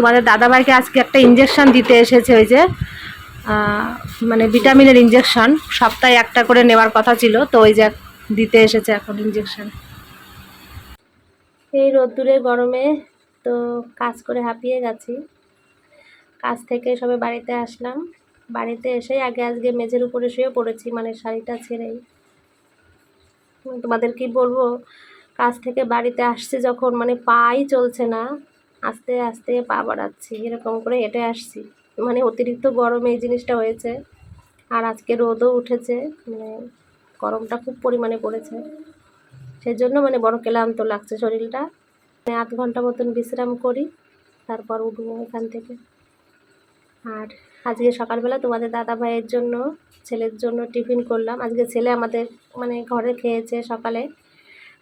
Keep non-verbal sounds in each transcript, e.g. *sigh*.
তোমাদের দাদাভাইকে আজকে একটা ইঞ্জেকশন দিতে এসেছে ওই যে মানে ভিটামিনের ইঞ্জেকশন সপ্তাহে একটা করে নেওয়ার কথা ছিল, তো ওই যে দিতে এসেছে এখন ইঞ্জেকশন এই রোদ্দুরে গরমে তো কাজ করে হাঁপিয়ে গেছি। কাজ থেকে সবে বাড়িতে আসলাম। বাড়িতে এসে আগে আজকে মেঝের উপরে শুয়ে পড়েছি মানে শাড়িটা ছেড়েই। তোমাদের কি বলব, কাজ থেকে বাড়িতে আসছে যখন মানে পাই চলছে না। আস্তে আস্তে পা বাড়াচ্ছি, এরকম করে হেঁটে আসছি। মানে অতিরিক্ত গরমে এই জিনিসটা হয়েছে। আর আজকে রোদও উঠেছে মানে গরমটা খুব পরিমাণে পড়েছে। সেই জন্য মানে বড় ক্লান্ত লাগছে শরীরটা। মানে আধ ঘণ্টা মতন বিশ্রাম করি, তারপর উঠবো এখান থেকে। আর আজকে সকালবেলা তোমাদের দাদা ভাইয়ের জন্য, ছেলের জন্য টিফিন করলাম। আজকে ছেলে আমাদের মানে ঘরে খেয়েছে সকালে।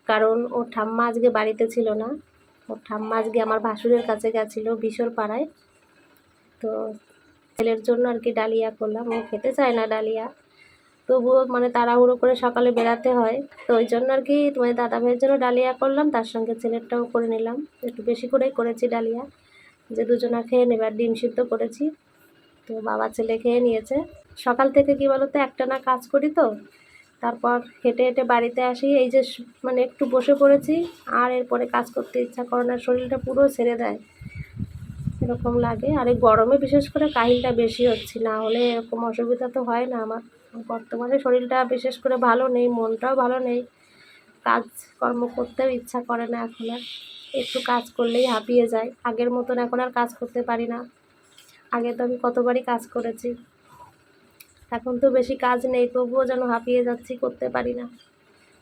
কারণ ওর ঠাম্মা আজকে বাড়িতে ছিল না। ঠাম্মা আজকে আমার ভাসুরের কাছে গেছিল বিশোর পাড়ায় তো ছেলের জন্য আর কি ডালিয়া করলাম। ও খেতে চায় না ডালিয়া। তবুও মানে তাড়াহুড়ো করে সকালে বেড়াতে হয়। তো ওই জন্য আর কি তোমাদের দাদা ভাইয়ের জন্য ডালিয়া করলাম। তার সঙ্গে ছেলেরটাও করে নিলাম। একটু বেশি করেই করেছি ডালিয়া। যে দুজনা খেয়ে নেবে। আর ডিম সিদ্ধ করেছি। তো বাবা ছেলে খেয়ে নিয়েছে। সকাল থেকে কি বলতো, একটানা কাজ করি তো। তারপর হেঁটে হেঁটে বাড়িতে আসি। এই যে মানে একটু বসে পড়েছি, আর এরপরে কাজ করতে ইচ্ছা করে না, শরীরটা পুরো ছেড়ে দেয়। এরকম লাগে। আর এই গরমে বিশেষ করে কাহিলটা বেশি হচ্ছে, না হলে এরকম অসুবিধা তো হয় না আমার। বর্তমানে শরীরটা বিশেষ করে ভালো নেই, মনটাও ভালো নেই। কাজ কর্ম করতেও ইচ্ছা করে না এখন আর। একটু কাজ করলেই হাঁপিয়ে যায়। আগের মতন এখন আর কাজ করতে পারি না। আগে তো আমি কতবারই কাজ করেছি। এখন তো বেশি কাজ নেই, তবুও যেন হাঁপিয়ে যাচ্ছি, করতে পারি না।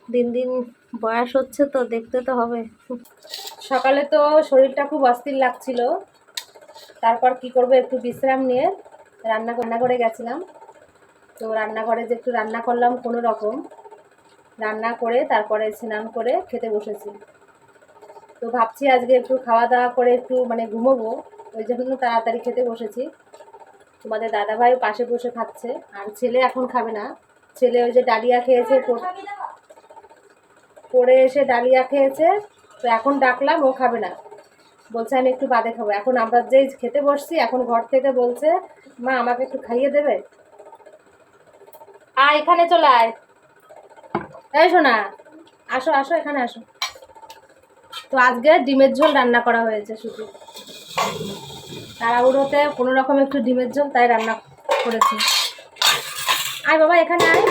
দিন দিন বয়স হচ্ছে তো, দেখতে তো হবে। সকালে তো শরীরটা খুব অস্থির লাগছিল। তারপর কি করব, একটু বিশ্রাম নিয়ে রান্না রান্না করে গেছিলাম। তো রান্নাঘরে যে একটু রান্না করলাম কোনো রকম। রান্না করে তারপরে স্নান করে খেতে বসেছি। তো ভাবছি আজকে একটু খাওয়া দাওয়া করে একটু মানে ঘুমোবো, ওই জন্য তাড়াতাড়ি খেতে বসেছি। তোমাদের দাদাভাই পাশে বসে খাচ্ছে, আর ছেলে এখন খাবে না। ছেলে ওই যে ডালিয়া খেয়েছে পরে এসে ডালিয়া খেয়েছে, তো এখন ডাকলাম, ও খাবে না। বলছে, আমি একটু বাদে খাব। এখন আমরা যেই খেতে বসছি, এখন ঘর থেকে বলছে, মা, আমাকে একটু খাইয়ে দেবে? আয়, এখানে চলে আয়। এই শোনা আসো আসো, এখানে আসো। তো আজকে ডিমের ঝোল রান্না করা হয়েছে শুধু। তাড়াহুড়োতে কোনো রকম একটু ডিমের ঝোল, তাই রান্না করেছি। আয় বাবা, এখানে আয়।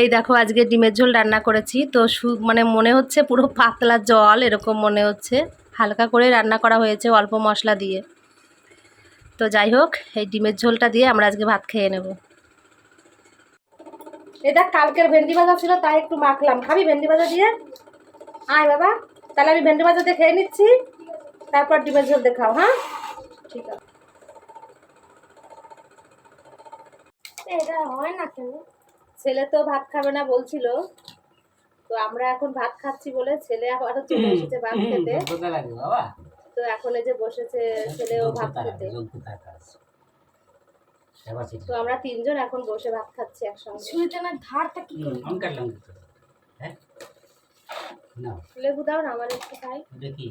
এই দেখো, আজকে ডিমের ঝোল রান্না করেছি। তো সু মানে মনে হচ্ছে পুরো পাতলা জল, এরকম মনে হচ্ছে। হালকা করে রান্না করা হয়েছে অল্প মশলা দিয়ে। তো যাই হোক, এই ডিমের ঝোলটা দিয়ে আমরা আজকে ভাত খেয়ে নেব। এটা কালকের ভেন্ডি ভাজা ছিল, তাই একটু মাখলাম। খাবি ভেন্ডি ভাজা দিয়ে? আয় বাবা। তাহলে আমি ভেন্ডি ভাজা দিয়ে খেয়ে নিচ্ছি। তারপর ডিমের ঝোল দেখাও হ্যাঁ? ঠিক আছে। এটা হয় না কেন? ছেলে তো ভাত খাবে না বলছিল। তো আমরা এখন ভাত খাচ্ছি বলে ছেলে আবারও চলে এসেছে ভাত খেতে। যোগ্যতা লাগে বাবা? তো এখন এই যে বসেছে ছেলেও ভাত খেতে। তো আমরা তিনজন এখন বসে ভাত খাচ্ছি একসঙ্গে। ধারটা কি আমি কাটলাম লেবু দাও না আমার একটু খাই। কি?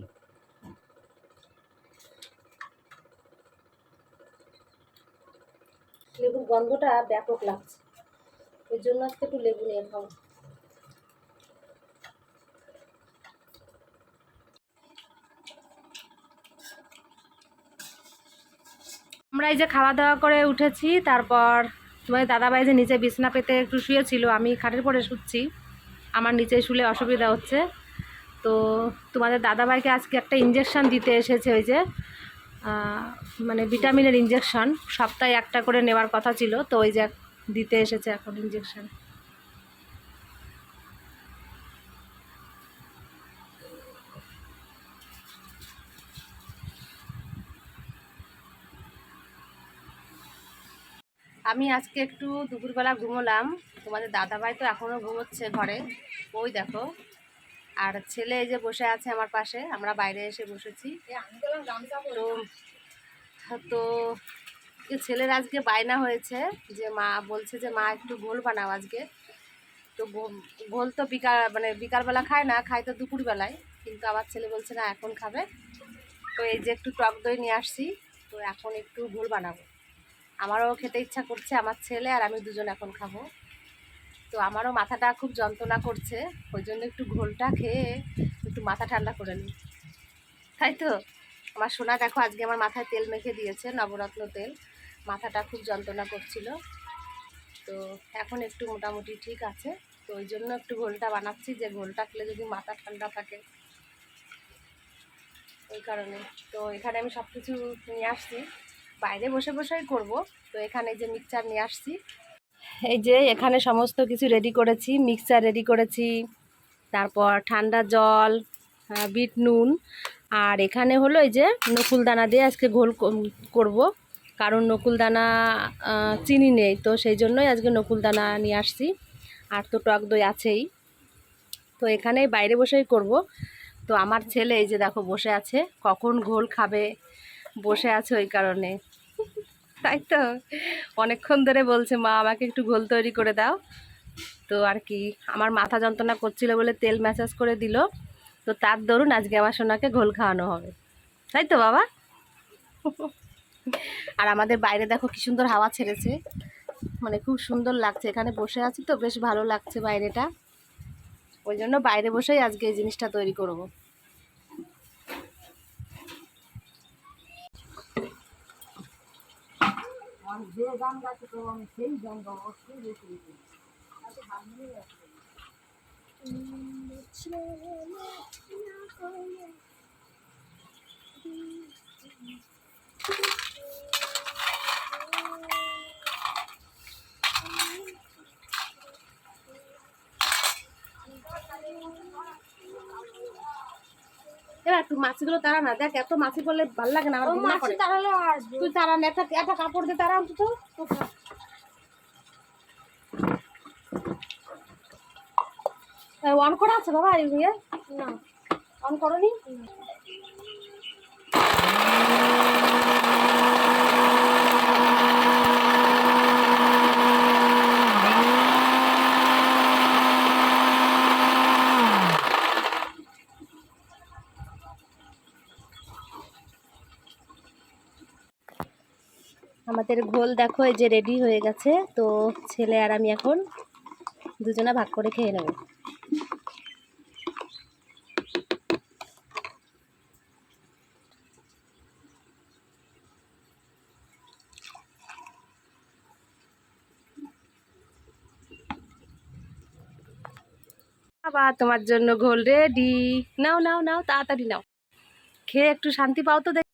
লেবুর গন্ধটা ব্যাপক লাগছে। এর জন্য আজকে একটু লেবু নিয়ে খাব। আমরা এই যে খাওয়া দাওয়া করে উঠেছি তারপর তোমাদের দাদাভাই যে নিচে বিছনা পেতে একটু শুয়েছিল আমি খাটের পরে শুচ্ছি। আমার নিচে শুলে অসুবিধা হচ্ছে। তো তোমাদের দাদাভাইকে আজকে একটা ইঞ্জেকশান দিতে এসেছে ওই যে মানে ভিটামিনের ইঞ্জেকশন সপ্তাহে একটা করে নেওয়ার কথা ছিল, তো ওই যে দিতে এসেছে এখন ইঞ্জেকশন আমি আজকে একটু দুপুরবেলা ঘুমোলাম। তোমাদের দাদাভাই তো এখনও ঘুমোচ্ছে ঘরে। ওই দেখো। আর ছেলে এই যে বসে আছে আমার পাশে আমরা বাইরে এসে বসেছি। তো তো ছেলের আজকে বায়না হয়েছে যে মা বলছে যে মা একটু গোল বানাও আজকে। তো গোল তো বিকাল মানে বিকালবেলা খায় না খায় তো দুপুরবেলায়। কিন্তু আমার ছেলে বলছে না এখন খাবে। তো এই যে একটু টক দই নিয়ে আসছি। তো এখন একটু ঘোল বানাবো। আমারও খেতে ইচ্ছা করছে আমার ছেলে আর আমি দুজন এখন খাব। তো আমারও মাথাটা খুব যন্ত্রণা করছে, ওই জন্য একটু ঘোলটা খেয়ে একটু মাথা ঠান্ডা করে নিই। তাই তো? আমার সোনা দেখো আজকে আমার মাথায় তেল মেখে দিয়েছে, নবরত্ন তেল। মাথাটা খুব যন্ত্রণা করছিল। তো এখন একটু মোটামুটি ঠিক আছে। তো ওই জন্য একটু ঘোলটা বানাচ্ছি, যে ঘোলটা খেলে যদি মাথা ঠান্ডা থাকে। ওই কারণে। তো এখানে আমি সব কিছু নিয়ে আসছি। বাইরে বসে বসেই করব। তো এখানে যে মিক্সচার নিয়ে আসছি। এই যে এখানে সমস্ত কিছু রেডি করেছি মিক্সচার রেডি করেছি, তারপর ঠান্ডা জল বিট নুন, আর এখানে হলো এই যে নকুল দানা দিয়ে আজকে ঘোল করব। কারণ নকুল দানা চিনি নেই, তো সেই জন্যই আজকে নকুল দানা নিয়ে আসছি। আর তো টক দই আছেই। তো এখানেই বাইরে বসেই করব। তো আমার ছেলে এই যে দেখো বসে আছে, কখন ঘোল খাবে, বসে আছে ওই কারণে। তাই তো? অনেকক্ষণ ধরে বলছে, মা, আমাকে একটু ঘোল তৈরি করে দাও। তো আর কি, আমার মাথা যন্ত্রণা করছিল বলে তেল ম্যাসাজ করে দিল। তো তার দরুন আজকে আমার সোনাকে ঘোল খাওয়ানো হবে। তাই তো, বাবা? *laughs* আর আমাদের বাইরে দেখো কি সুন্দর হাওয়া ছেড়েছে। মানে খুব সুন্দর লাগছে। এখানে বসে আছি তো, বেশ ভালো লাগছে বাইরেটা। ওই জন্য বাইরে বসেই আজকে এই জিনিসটা তৈরি করব। আমি যে গান গাইতে পারব আমি সেই গান গাবো অবশ্যই বেশি বেশি Thank you. এবার একটু মাছিগুলো তারা না দেখ এত মাছি পড়লে ভালো লাগে না আমার করে। তুই তারা না একটা একটা কাপড় দিয়ে তারা অন্তত। অন করা আছে বাবা এই ইয়ে? না। অন করনি? আমাদের ঘোল দেখো, এই যে রেডি হয়ে গেছে। তো ছেলে আর আমি এখন দুজনা ভাগ করে খেয়ে নেব। আবার তোমার জন্য ঘোল রেডি নাও নাও নাও, তাড়াতাড়ি নাও। খেয়ে একটু শান্তি পাও তো দেখ।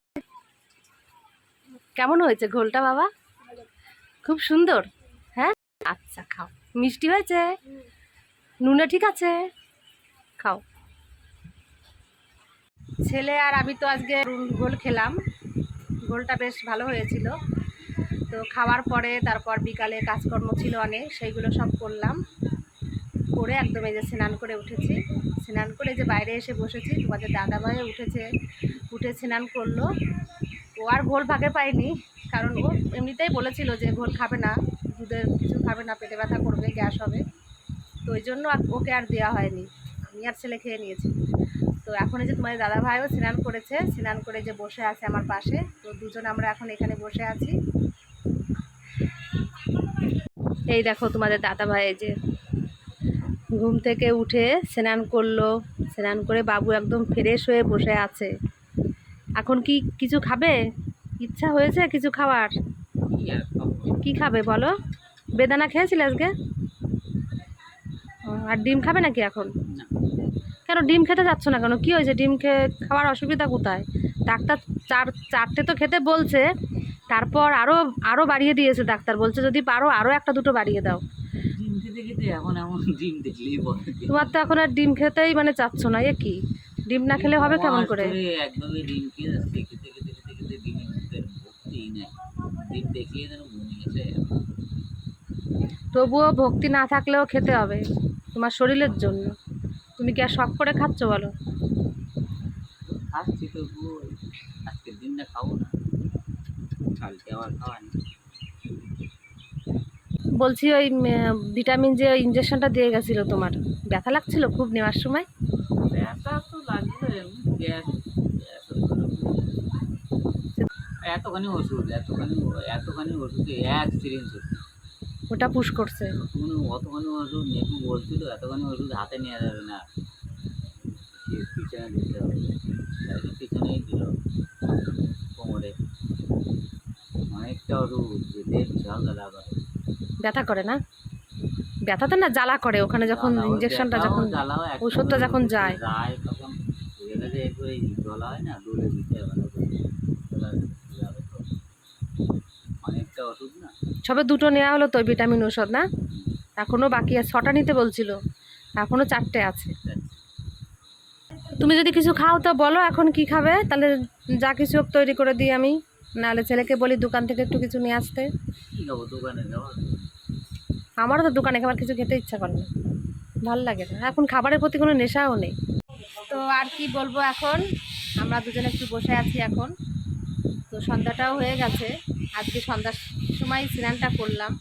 কেমন হয়েছে ঘোলটা বাবা? খুব সুন্দর। হ্যাঁ? আচ্ছা খাও। মিষ্টি হয়েছে? নুনে ঠিক আছে? খাও। ছেলে আর আমি তো আজকে গোল খেলাম। গোলটা বেশ ভালো হয়েছিল। তো খাওয়ার পরে তারপর বিকালে কাজকর্ম ছিল অনেক, সেইগুলো সব করলাম। করে একদম এই যে স্নান করে উঠেছি। স্নান করে যে বাইরে এসে বসেছি। তোমাদের দাদাভাই উঠেছে। উঠে স্নান করল। ও আর ঘোল ভাগে পায়নি কারণ ও এমনিতেই বলেছিল যে ঘোল খাবে না, দুধের কিছু খাবে না, পেটে ব্যথা করবে, গ্যাস হবে। তো ওই জন্য ওকে আর দেওয়া হয়নি, আমি আর ছেলে খেয়ে নিয়েছি। তো এখন এই যে তোমাদের দাদা ভাইও স্নান করেছে, স্নান করে যে বসে আছে আমার পাশে, তো দুজন আমরা এখন এখানে বসে আছি। এই দেখো তোমাদের দাদা ভাই যে ঘুম থেকে উঠে স্নান করল, স্নান করে বাবু একদম ফ্রেশ হয়ে বসে আছে। এখন কি কিছু খাবে? ইচ্ছা হয়েছে কিছু খাওয়ার? কি খাব? বলো? বেদানা খেয়েছিলে আজকে? আর ডিম খাবে নাকি এখন? কেন ডিম খেতে যাচ্ছ না কেন? কি হয়েছে? ডিম খেয়ে খাওয়ার অসুবিধা কোথায়? ডাক্তার চার চারটে তো খেতে বলছে তারপর আরও আরও বাড়িয়ে দিয়েছে ডাক্তার। বলছে যদি পারো আরও একটা দুটো বাড়িয়ে দাও। তোমার তো এখন আর ডিম খেতেই মানে চাচ্ছ না এ কি? ডিম না খেলে হবে কেমন করে? একভাবে ডিম খেয়ে যাচ্ছে খেতে খেতে খেতে খেতে ডিমের মুখের ভক্তিই নাই। ডিম দেখলেই যেন বমি এসে তবুও ভক্তি না থাকলেও খেতে হবে তোমার শরীরের জন্য। তুমি কি আর শখ করে খাচ্ছ বলো? খাচ্ছি তবুও আজকের দিনটা খাব না। কালকে আবার খাওয়া বলছি ওই ভিটামিন যে ইঞ্জেকশনটা দিয়ে গেছিল তোমার ব্যথা লাগছিল খুব নেওয়ার সময়? ব্যথা তো এমনি গ্যাস এতখানি ওষুধ এতখানি এতখানি ওষুধে এক সিরিঞ্জ ওষুধ। ওটা পুশ করছে। অতখানি অতখানি ওষুধ নেপু বলছিল এতখানি ওষুধ হাতে নেওয়া যাবে না। পিছনে দিতে হবে। পিছনেই দিল। কোমরে। অনেকটা ওষুধ বিশাল জ্বালা ব্যথা করে না? ব্যথা তো না জ্বালা করে ওখানে যখন ইঞ্জেকশনটা যখন ওষুধটা যখন যায়। যায় তখন এটা যে একটু ওই গলা হয় না দূরে দিতে ভালো করে গলা যাবে তো। অনেকটা ওষুধ না? সবে দুটো নেওয়া হলো তো ভিটামিন ওষুধ না? এখনও বাকি আছে ছটা নিতে বলছিল এখনও চারটে আছে। তুমি যদি কিছু খাও তো বলো এখন কি খাবে তাহলে যা কিছু তৈরি করে দিই আমি। নাহলে ছেলেকে বলি দোকান থেকে একটু কিছু নিয়ে আসতে। দোকানে আমারও তো দোকানে খাবার কিছু খেতে ইচ্ছা করে না। ভালো লাগে না। এখন খাবারের প্রতি কোনো নেশাও নেই। তো আর কি বলব এখন? আমরা দুজনে একটু বসে আছি এখন। তো সন্ধ্যাটাও হয়ে গেছে। আজকে সন্ধ্যার সময় স্নানটা করলাম।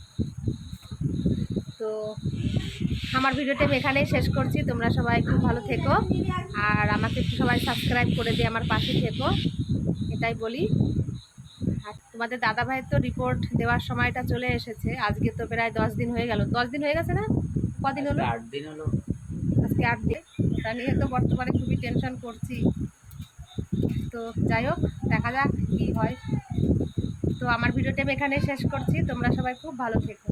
তো আমার ভিডিওটা আমি এখানেই শেষ করছি। তোমরা সবাই খুব ভালো থেকো। আর আমাকে একটু সবাই সাবস্ক্রাইব করে দিয়ে আমার পাশে থেকো। এটাই বলি। তোমাদের দাদা ভাই তো রিপোর্ট দেওয়ার সময়টা চলে এসেছে। আজকে তো প্রায় দশ দিন হয়ে গেল। দশ দিন হয়ে গেছে না? কদিন হলো? আট দিন হলো। আজকে আট দিন। তা নিয়ে তো বর্তমানে খুবই টেনশন করছি। তো যাই হোক দেখা যাক কী হয়। তো আমার ভিডিওটা আমি এখানে শেষ করছি। তোমরা সবাই খুব ভালো থেকো।